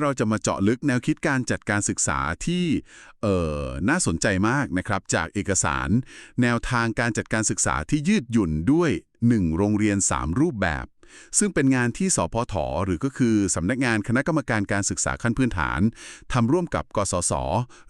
เราจะมาเจาะลึกแนวคิดการจัดการศึกษาที่เออน่าสนใจมากนะครับ จากเอกสารแนวทางการจัดการศึกษาที่ยืดหยุ่นด้วย 1 โรงเรียน 3 รูปแบบ ซึ่งเป็นงานที่สพทหรือก็คือสำนักงานคณะกรรมการการศึกษาขั้นพื้นฐานทำร่วมกับกสศ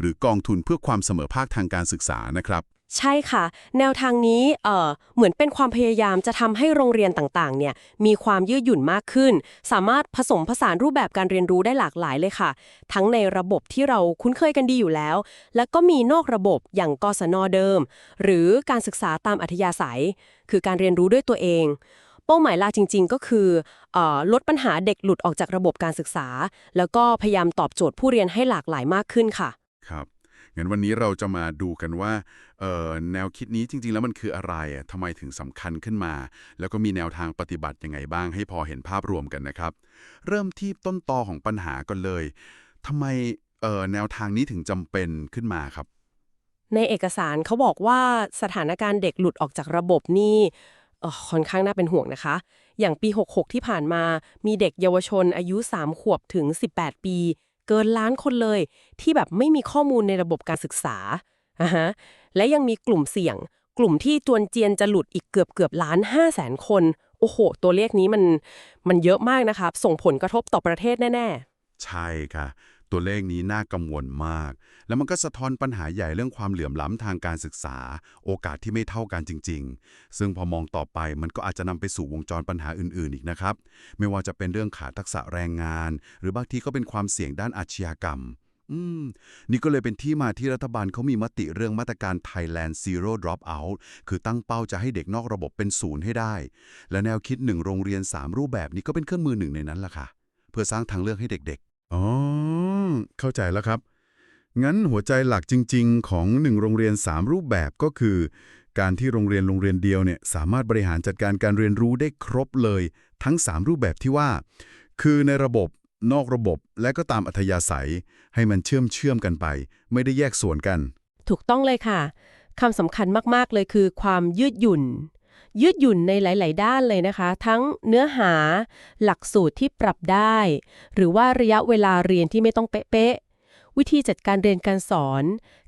หรือกองทุนเพื่อความเสมอภาคทางการศึกษานะครับ ใช่ค่ะ แนวทางนี้เอ่อเหมือนเป็นความพยายามจะทำให้โรงเรียนต่างๆ เนี่ยมีความยืดหยุ่นมากขึ้น สามารถผสมผสานรูปแบบการเรียนรู้ได้หลากหลายเลยค่ะ ทั้งในระบบที่เราคุ้นเคยกันดีอยู่แล้ว และก็มีนอกระบบอย่างกศนเดิม หรือการศึกษาตามอัธยาศัย คือการเรียนรู้ด้วยตัวเอง เป้าหมายหลักจริง ๆ ก็คือเออลดปัญหาเด็กหลุดออกจากระบบการศึกษา แล้วก็พยายามตอบโจทย์ผู้เรียนให้หลากหลายมากขึ้นค่ะ ครับ งั้นวันนี้เราจะมาดูกันว่าแนวคิดนี้จริง ๆ แล้วมันคืออะไรทำไมถึงสำคัญขึ้นมา แล้วก็มีแนวทางปฏิบัติยังไงบ้างให้พอเห็นภาพรวมกันนะครับ เริ่มที่ต้นตอของปัญหาก่อนเลยทำไมแนวทางนี้ถึงจำเป็นขึ้นมาครับ ในเอกสารเขาบอกว่าสถานการณ์เด็กหลุดออกจากระบบนี่ค่อนข้างน่าเป็นห่วงนะคะ อย่างปี 66 ที่ผ่านมา มีเด็กเยาวชนอายุ 3 ขวบถึง 18 ปี เกินล้านคนเลย ที่แบบไม่มีข้อมูลในระบบการศึกษาอะฮะและยังมีกลุ่มเสี่ยง กลุ่มที่จวนเจียนจะหลุดอีกเกือบเกือบล้าน5แสนคน โอ้โห ตัวเลขนี้มันมันเยอะมากนะครับ ส่งผลกระทบต่อประเทศแน่ ๆ ใช่ค่ะ ตัวเลขนี้น่ากังวลมาก แล้วมันก็สะท้อนปัญหาใหญ่เรื่องความเหลื่อมล้ำทางการศึกษา โอกาสที่ไม่เท่ากันจริง ๆ ซึ่งพอมองต่อไปมันก็อาจจะนำไปสู่วงจรปัญหาอื่น ๆ อีกนะครับ ไม่ว่าจะเป็นเรื่องขาดทักษะแรงงาน หรือบางทีก็เป็นความเสี่ยงด้านอาชญากรรมอืมนี่ก็เลยเป็นที่มาที่รัฐบาลเขามีมติเรื่องมาตรการ Thailand Zero Dropout คือตั้งเป้าจะให้เด็กนอกระบบเป็นศูนย์ให้ได้ และแนวคิดหนึ่งโรงเรียน 3 รูปแบบนี้ก็เป็นเครื่องมือหนึ่งในนั้นล่ะค่ะ เพื่อสร้างทางเลือกให้เด็กๆ อ๋อ เข้าใจแล้วครับ งั้นหัวใจหลักจริง ๆ ของหนึ่งโรงเรียน 3 รูปแบบก็คือ การที่โรงเรียนโรงเรียนเดียวเนี่ยสามารถบริหารจัดการการเรียนรู้ได้ครบเลย ทั้ง 3 รูปแบบที่ว่า คือในระบบนอกระบบและก็ตามอัธยาศัย ให้มันเชื่อมเชื่อมกันไป ไม่ได้แยกส่วนกัน ถูกต้องเลยค่ะคำสำคัญมาก ๆ เลยคือความยืดหยุ่น ยืดหยุ่นในหลาย ๆ ด้านเลยนะคะ ทั้งเนื้อหา หลักสูตรที่ปรับได้ หรือว่าระยะเวลาเรียนที่ไม่ต้องเป๊ะๆวิธีจัดการเรียนการสอน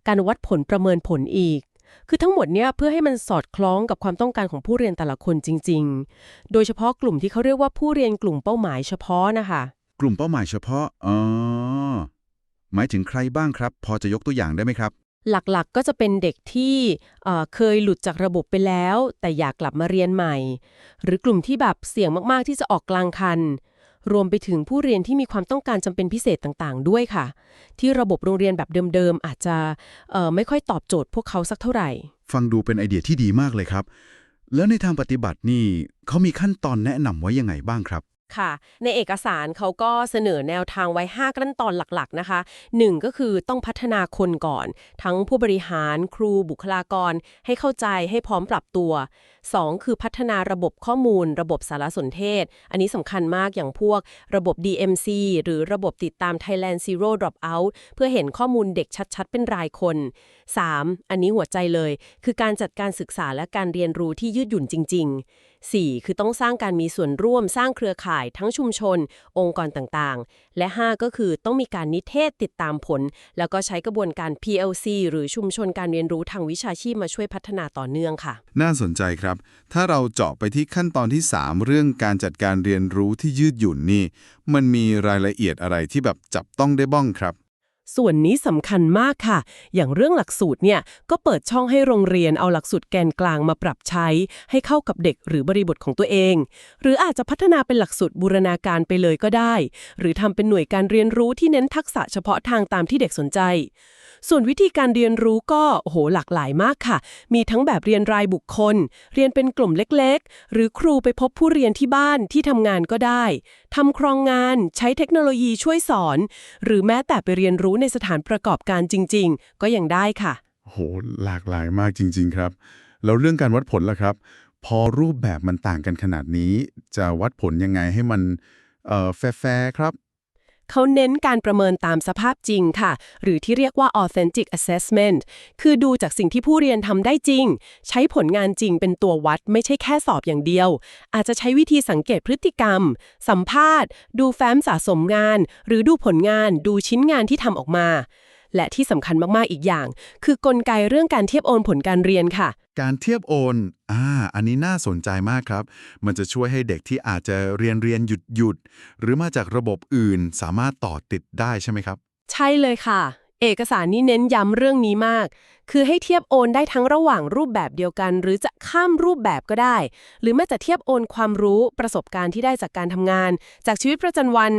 การวัดผลประเมินผลอีก คือทั้งหมดเนี้ยเพื่อให้มันสอดคล้องกับความต้องการของผู้เรียนแต่ละคนจริง ๆ โดยเฉพาะกลุ่มที่เขาเรียกว่าผู้เรียนกลุ่มเป้าหมายเฉพาะนะคะกลุ่มเป้าหมายเฉพาะอ๋อหมายถึงใครบ้างครับ พอจะยกตัวอย่างได้ไหมครับ หลักๆก็จะเป็นเด็กที่เเคยหลุดจากระบบไปแล้ว แต่อยากกลับมาเรียนใหม่ หรือกลุ่มที่แบบเสี่ยงมากๆที่จะออกกลางคัน รวมไปถึงผู้เรียนที่มีความต้องการจำเป็นพิเศษต่างๆ ด้วยค่ะ ที่ระบบโรงเรียนแบบเดิมๆอาจจะไม่ค่อยตอบโจทย์พวกเขาสักเท่าไหร่ ฟังดูเป็นไอเดียที่ดีมากเลยครับ แล้วในทางปฏิบัตินี่เขามีขั้นตอนแนะนำไว้ยังไงบ้างครับ ค่ะ ในเอกสารเขาก็เสนอแนวทางไว้ 5 ขั้นตอนหลักๆนะคะ 1 ก็คือต้องพัฒนาคนก่อน ทั้งผู้บริหารครูบุคลากร ให้เข้าใจให้พร้อมปรับตัว2 คือพัฒนาระบบข้อมูล ระบบสารสนเทศ อันนี้สำคัญมากอย่างพวกระบบ DMC หรือระบบติดตาม Thailand Zero Dropout เพื่อเห็นข้อมูลเด็กชัดๆ เป็นรายคน 3. อันนี้หัวใจเลย คือการจัดการศึกษาและการเรียนรู้ที่ยืดหยุ่นจริง ๆ 4. คือต้องสร้างการมีส่วนร่วมสร้างเครือข่ายทั้งชุมชน องค์กรต่างๆ และ 5 ก็คือต้องมีการนิเทศติดตามผล แล้วก็ใช้กระบวนการ PLC หรือชุมชนการเรียนรู้ทางวิชาชีพมาช่วยพัฒนาต่อเนื่องค่ะ น่าสนใจครับครับ ถ้าเราเจาะไปที่ขั้นตอนที่ 3 เรื่องการจัดการเรียนรู้ที่ยืดหยุ่นนี่ มันมีรายละเอียดอะไรที่แบบจับต้องได้บ้างครับส่วนนี้สำคัญมากค่ะ อย่างเรื่องหลักสูตรเนี่ยก็เปิดช่องให้โรงเรียนเอาหลักสูตรแกนกลางมาปรับใช้ ให้เข้ากับเด็กหรือบริบทของตัวเอง หรืออาจจะพัฒนาเป็นหลักสูตรบูรณาการไปเลยก็ได้ หรือทำเป็นหน่วยการเรียนรู้ที่เน้นทักษะเฉพาะทางตามที่เด็กสนใจ ส่วนวิธีการเรียนรู้ก็โอ้โหหลากหลายมากค่ะ มีทั้งแบบเรียนรายบุคคล เรียนเป็นกลุ่มเล็กๆ หรือครูไปพบผู้เรียนที่บ้านที่ทำงานก็ได้ทำครองงาน ใช้เทคโนโลยีช่วยสอน หรือแม้แต่ไปเรียนรู้ในสถานประกอบการจริง ๆ ก็ยังได้ค่ะโหหลากหลายมากจริง ๆ ครับแล้วเรื่องการวัดผลล่ะครับ พอรูปแบบมันต่างกันขนาดนี้ จะวัดผลยังไงให้มันแฟร์ครับ เขาเน้นการประเมินตามสภาพจริงค่ะ หรือที่เรียกว่า authentic assessment คือดูจากสิ่งที่ผู้เรียนทำได้จริง ใช้ผลงานจริงเป็นตัววัดไม่ใช่แค่สอบอย่างเดียว อาจจะใช้วิธีสังเกตพฤติกรรม สัมภาษณ์ ดูแฟ้มสะสมงาน หรือดูผลงาน ดูชิ้นงานที่ทำออกมาและที่สำคัญมาก ๆ อีกอย่าง คือกลไกเรื่องการเทียบโอนผลการเรียนค่ะ การเทียบโอน อ่า อันนี้น่าสนใจมากครับ มันจะช่วยให้เด็กที่อาจจะเรียนเรียนหยุดหยุดหรือมาจากระบบอื่นสามารถต่อติดได้ใช่ไหมครับ ใช่เลยค่ะ เอกสารนี้เน้นย้ำเรื่องนี้มาก คือให้เทียบโอนได้ทั้งระหว่างรูปแบบเดียวกัน หรือจะข้ามรูปแบบก็ได้ หรือแม้แต่เทียบโอนความรู้ประสบการณ์ที่ได้จากการทำงาน จากชีวิตประจำวัน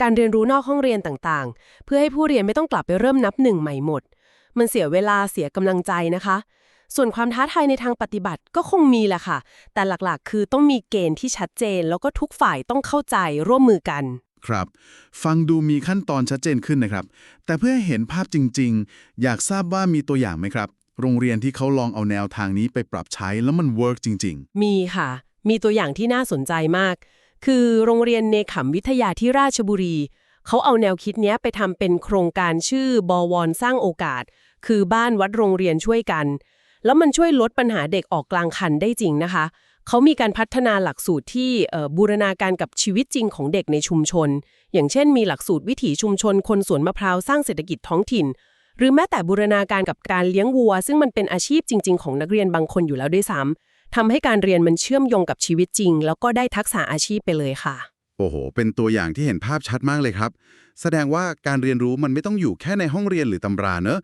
การเรียนรู้นอกห้องเรียนต่างๆ เพื่อให้ผู้เรียนไม่ต้องกลับไปเริ่มนับหนึ่งใหม่หมด มันเสียเวลาเสียกำลังใจนะคะ ส่วนความท้าทายในทางปฏิบัติก็คงมีแหละค่ะ แต่หลักๆ คือต้องมีเกณฑ์ที่ชัดเจน แล้วก็ทุกฝ่ายต้องเข้าใจร่วมมือกัน ครับ ฟังดูมีขั้นตอนชัดเจนขึ้นนะครับ แต่เพื่อให้เห็นภาพจริง ๆ อยากทราบว่ามีตัวอย่างไหมครับ โรงเรียนที่เขาลองเอาแนวทางนี้ไปปรับใช้แล้วมันเวิร์กจริงมีค่ะ มีตัวอย่างที่น่าสนใจมาก คือโรงเรียนเนขำวิทยาที่ราชบุรีเขาเอาแนวคิดเนี้ยไปทำเป็นโครงการชื่อบวรสร้างโอกาส คือบ้านวัดโรงเรียนช่วยกัน แล้วมันช่วยลดปัญหาเด็กออกกลางคันได้จริงนะคะ เขามีการพัฒนาหลักสูตรที่บูรณาการกับชีวิตจริงของเด็กในชุมชน อย่างเช่น มีหลักสูตรวิถีชุมชน คนสวนมะพร้าวสร้างเศรษฐกิจท้องถิ่น หรือแม้แต่บูรณาการกับการเลี้ยงวัว ซึ่งมันเป็นอาชีพจริง ๆ ของนักเรียนบางคนอยู่แล้วด้วยซ้ำทำให้การเรียนมันเชื่อมโยงกับชีวิตจริง แล้วก็ได้ทักษะอาชีพไปเลยค่ะโอ้โห เป็นตัวอย่างที่เห็นภาพชัดมากเลยครับ แสดงว่าการเรียนรู้มันไม่ต้องอยู่แค่ในห้องเรียนหรือตำราเนอะ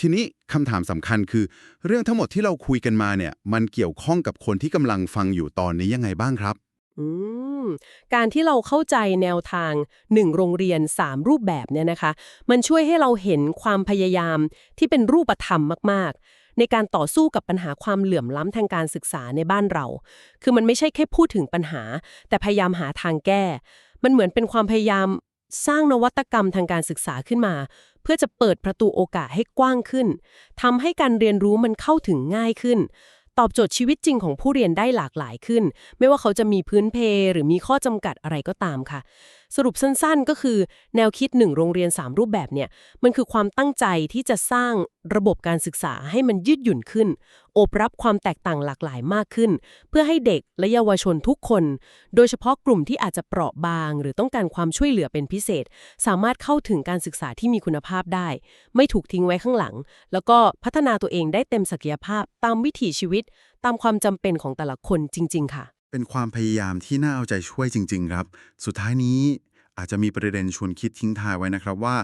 ทีนี้คำถามสำคัญคือ เรื่องทั้งหมดที่เราคุยกันมาเนี่ย มันเกี่ยวข้องกับคนที่กำลังฟังอยู่ตอนนี้ยังไงบ้างครับ อืม การที่เราเข้าใจแนวทาง 1 โรงเรียน 3 รูปแบบเนี่ยนะคะ มันช่วยให้เราเห็นความพยายามที่เป็นรูปธรรมมาก ๆ ในการต่อสู้กับปัญหาความเหลื่อมล้ำทางการศึกษาในบ้านเรา คือมันไม่ใช่แค่พูดถึงปัญหา แต่พยายามหาทางแก้ มันเหมือนเป็นความพยายาม สร้างนวัตกรรมทางการศึกษาขึ้นมา เพื่อจะเปิดประตูโอกาสให้กว้างขึ้นทำให้การเรียนรู้มันเข้าถึงง่ายขึ้น ตอบโจทย์ชีวิตจริงของผู้เรียนได้หลากหลายขึ้น ไม่ว่าเขาจะมีพื้นเพหรือมีข้อจำกัดอะไรก็ตามค่ะ สรุปสั้นๆ ก็คือแนวคิดหนึ่งโรงเรียน 3 รูปแบบเนี่ย มันคือความตั้งใจที่จะสร้างระบบการศึกษาให้มันยืดหยุ่นขึ้นโอบรับความแตกต่างหลากหลายมากขึ้น เพื่อให้เด็กและเยาวชนทุกคน โดยเฉพาะกลุ่มที่อาจจะเปราะบาง หรือต้องการความช่วยเหลือเป็นพิเศษ สามารถเข้าถึงการศึกษาที่มีคุณภาพได้ ไม่ถูกทิ้งไว้ข้างหลัง แล้วก็พัฒนาตัวเองได้เต็มศักยภาพตามวิถีชีวิต ตามความจำเป็นของแต่ละคนจริง ๆ ค่ะ เป็นความพยายามที่น่าเอาใจช่วยจริง ๆ ครับ สุดท้ายนี้อาจจะมีประเด็นชวนคิดทิ้งท้ายไว้นะครับว่า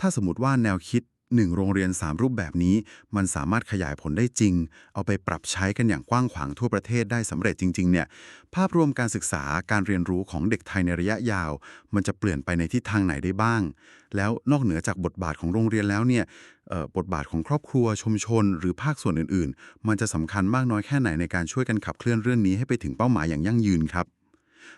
ถ้าสมมติว่าแนวคิด 1 โรงเรียน 3 รูปแบบนี้ มันสามารถขยายผลได้จริง เอาไปปรับใช้กันอย่างกว้างขวางทั่วประเทศได้สำเร็จจริง ๆ เนี่ย ภาพรวมการศึกษาการเรียนรู้ของเด็กไทยในระยะยาว มันจะเปลี่ยนไปในทิศทางไหนได้บ้าง แล้วนอกเหนือจากบทบาทของโรงเรียนแล้วเนี่ยบทบาทของครอบครัวชุมชน หรือภาคส่วนอื่น ๆ มันจะสำคัญมากน้อยแค่ไหนในการช่วยกันขับเคลื่อนเรื่องนี้ให้ไปถึงเป้าหมายอย่างยั่งยืนครับ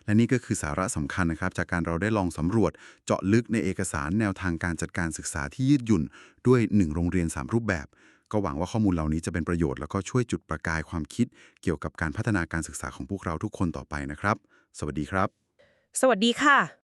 และนี่ก็คือสาระสำคัญนะครับ จากการเราได้ลองสำรวจเจาะลึกในเอกสารแนวทางการจัดการศึกษาที่ยืดหยุ่น ด้วย 1 โรงเรียน 3 รูปแบบ ก็หวังว่าข้อมูลเหล่านี้จะเป็นประโยชน์แล้วก็ช่วยจุดประกายความคิด เกี่ยวกับการพัฒนาการศึกษาของพวกเราทุกคนต่อไปนะครับ สวัสดีครับ สวัสดีค่ะ